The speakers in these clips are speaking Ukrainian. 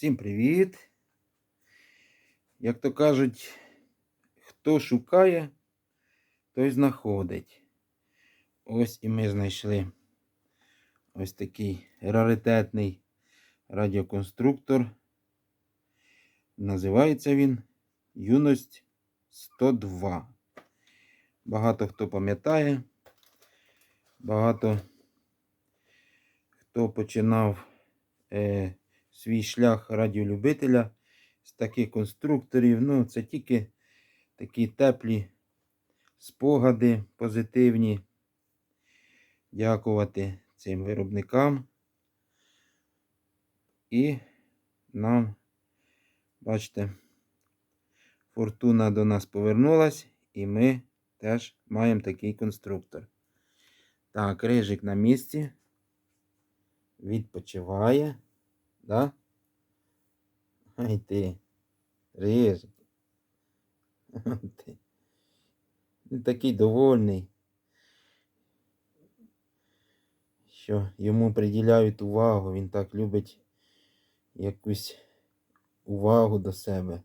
Всім привіт! Як то кажуть, хто шукає, той знаходить. Ось і ми знайшли ось такий раритетний радіоконструктор. Називається він Юність 102. Багато хто пам'ятає, багато хто починав е, свій шлях радіолюбителя з таких конструкторів. Ну, це тільки такі теплі спогади, позитивні. Дякувати цим виробникам. І нам, бачите, фортуна до нас повернулась, і ми теж маємо такий конструктор. Так, рижик на місці. Відпочиває. Да? Ай ти. Рижик. Ти. Він такий довольний. Що йому приділяють увагу. Він так любить якусь увагу до себе.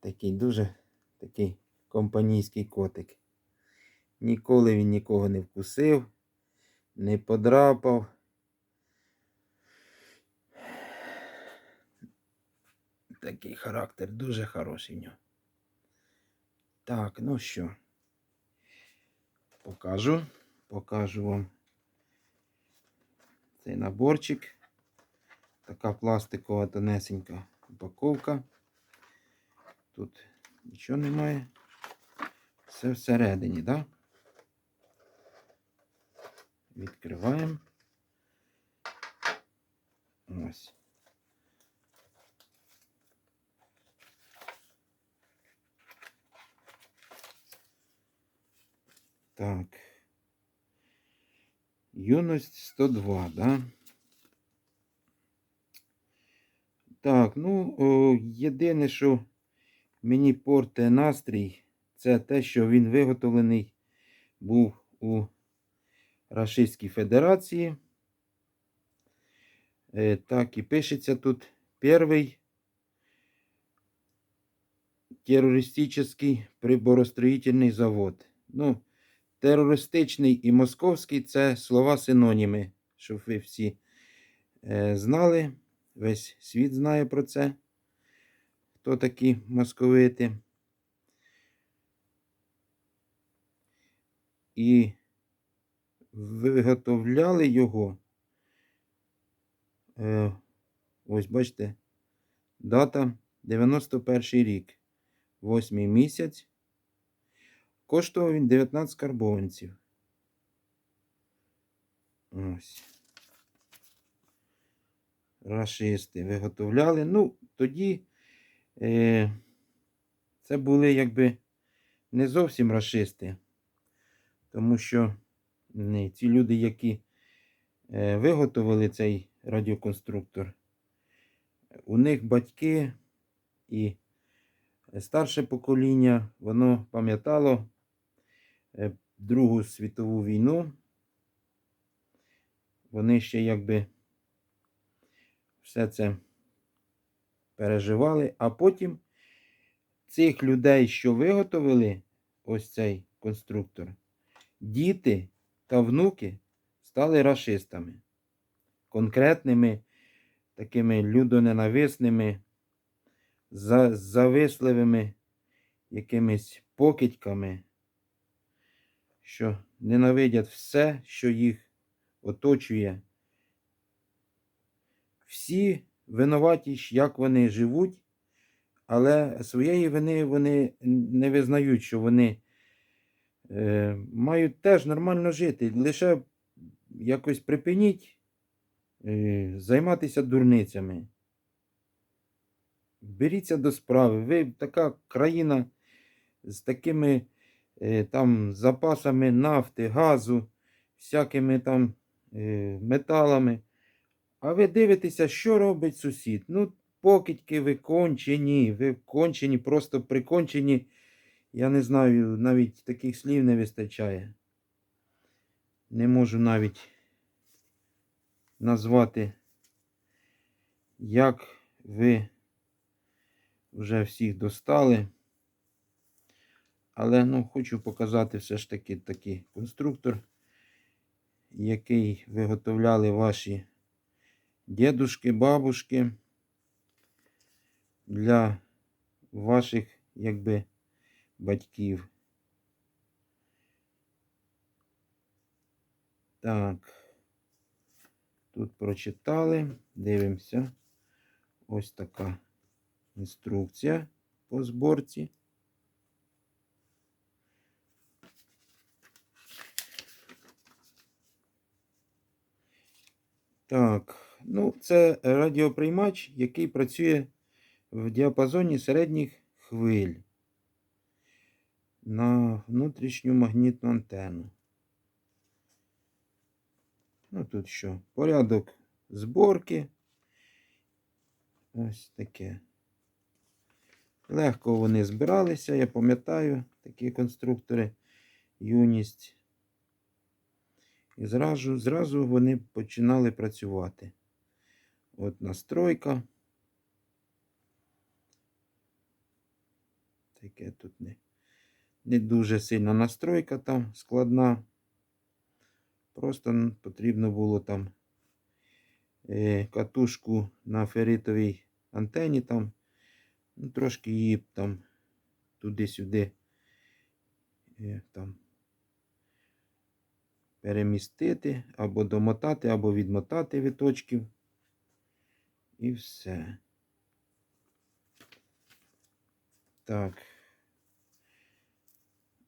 Такий дуже такий компанійський котик. Ніколи він нікого не вкусив, не подрапав. Такий характер дуже хороший в нього. Так, ну що, покажу, покажу вам цей наборчик. Така пластикова тонесенька упаковка. Тут нічого немає. Все всередині, так? Да? Відкриваємо. Ось. Так. Юність 102, да? Так, ну, о, єдине, що мені порте настрій, це те, що він виготовлений був у Рашистській Федерації. Е, так, і пишеться тут перший терористичний приборостроїтельний завод. Ну, терористичний і московський це слова синоніми, щоб ви всі е, знали. Весь світ знає про це. Хто такі московити. І виготовляли його. Е, ось бачите, дата 91 рік, 8 місяць. Коштував він 19 карбованців. Ось. Рашисти виготовляли. Ну, тоді е, це були якби не зовсім рашисти. Тому що не, ці люди, які е, виготовили цей радіоконструктор, у них батьки і старше покоління, воно пам'ятало Другу світову війну. Вони ще якби все це переживали, а потім цих людей, що виготовили ось цей конструктор, діти та внуки стали расистами, конкретними, такими людоненависними, зависливими якимись покидьками, що ненавидять все, що їх оточує. Всі винуваті, як вони живуть, але своєї вини вони не визнають, що вони е, мають теж нормально жити. Лише якось припиніть е, займатися дурницями. Беріться до справи. Ви така країна з такими там запасами нафти, газу, всякими там е, металами. А ви дивитеся, що робить сусід. Ну, покидьки ви кончені, ви кончені, просто прикончені. Я не знаю, навіть таких слів не вистачає. Не можу навіть назвати, як ви вже всіх достали. Але ну, хочу показати все ж таки такий конструктор, який виготовляли ваші дідушки, бабушки для ваших якби батьків. Так. Тут прочитали. Дивимося. Ось така інструкція по зборці. Так, ну це радіоприймач, який працює в діапазоні середніх хвиль на внутрішню магнітну антенну. Ну тут що? Порядок зборки. Ось таке. Легко вони збиралися, я пам'ятаю такі конструктори, юність. І зразу, зразу вони починали працювати. От настройка. Таке тут не, не дуже сильна настройка там складна. Просто потрібно було там е, катушку на ферритовій антені там. Ну, трошки її там туди-сюди е, там перемістити, або домотати, або відмотати виточків. І все. Так.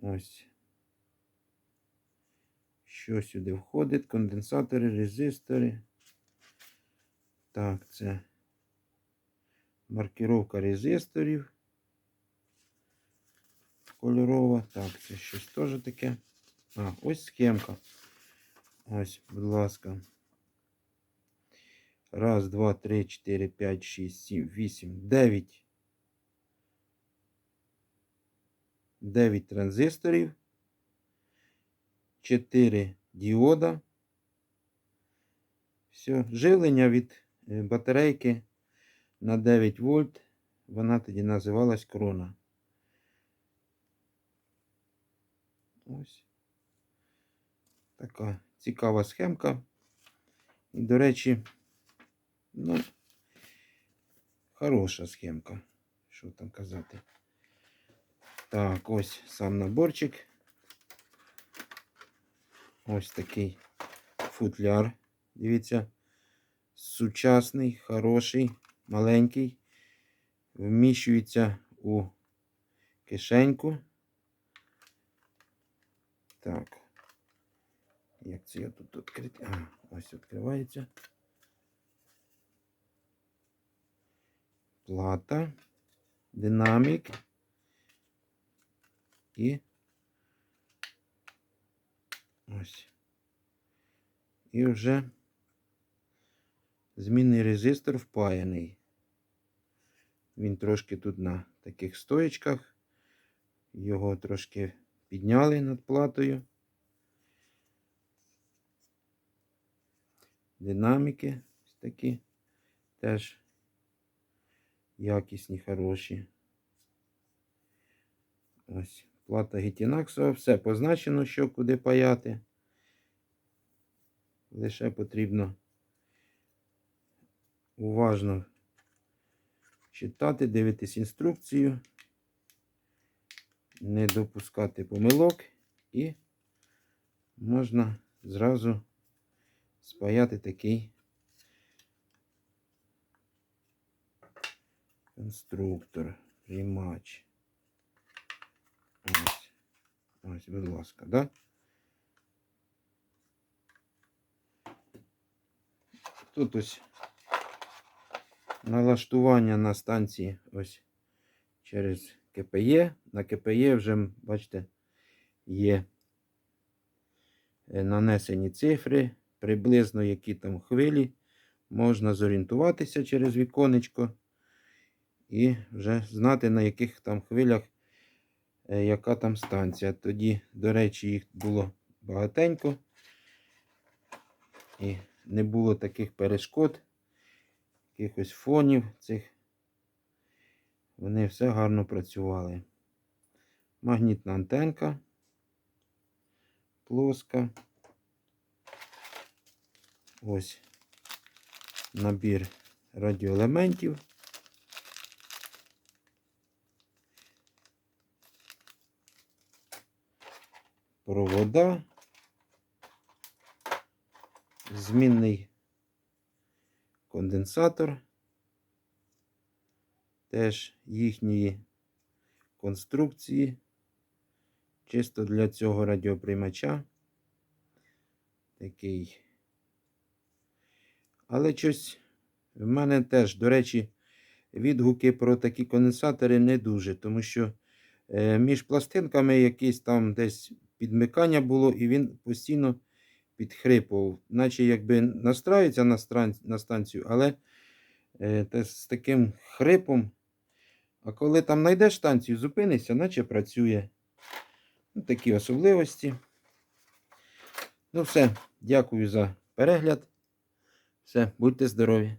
Ось. Що сюди входить? Конденсатори, резистори. Так, це маркировка резисторів. Кольорова. Так, це щось теж таке. А, ось схемка. Ось, будь ласка. Раз, два, три, чотири, п'ять, шість, сім, вісім, дев'ять. Дев'ять транзисторів. 4 діода. Все, живлення від е, батарейки на 9 вольт. Вона тоді називалась крона. Ось. Така цікава схемка. І, до речі, ну, хороша схемка. Що там казати? Так, ось сам наборчик. Ось такий футляр. Дивіться, сучасний, хороший, маленький. Вміщується у кишеньку. Так. Як це я тут відкрити? А, ось відкривається. Плата, динамік і Ось. І вже змінний резистор впаяний. Він трошки тут на таких стоєчках. Його трошки підняли над платою. Динаміки ось такі теж якісні, хороші. Ось. Плата гітінаксова, все позначено, що куди паяти. Лише потрібно уважно читати, дивитись інструкцію, не допускати помилок і можна зразу спаяти такий конструктор, приймач. Ось, ось, будь ласка, да? Тут ось налаштування на станції ось через КПЄ. На КПЄ вже, бачите, є е, нанесені цифри, приблизно які там хвилі. Можна зорієнтуватися через віконечко і вже знати, на яких там хвилях е, яка там станція. Тоді, до речі, їх було багатенько. І не було таких перешкод, якихось фонів цих. Вони все гарно працювали. Магнітна антенка. Плоска. Ось набір радіоелементів. Провода. Змінний конденсатор. Теж їхньої конструкції. Чисто для цього радіоприймача. Такий. Але щось в мене теж, до речі, відгуки про такі конденсатори не дуже, тому що е, між пластинками якесь там десь підмикання було, і він постійно підхрипував, наче якби настраюється на, станцію, але е, з таким хрипом. А коли там знайдеш станцію, зупинишся, наче працює. Ну, такі особливості. Ну, все, дякую за перегляд. Все, будьте здорові.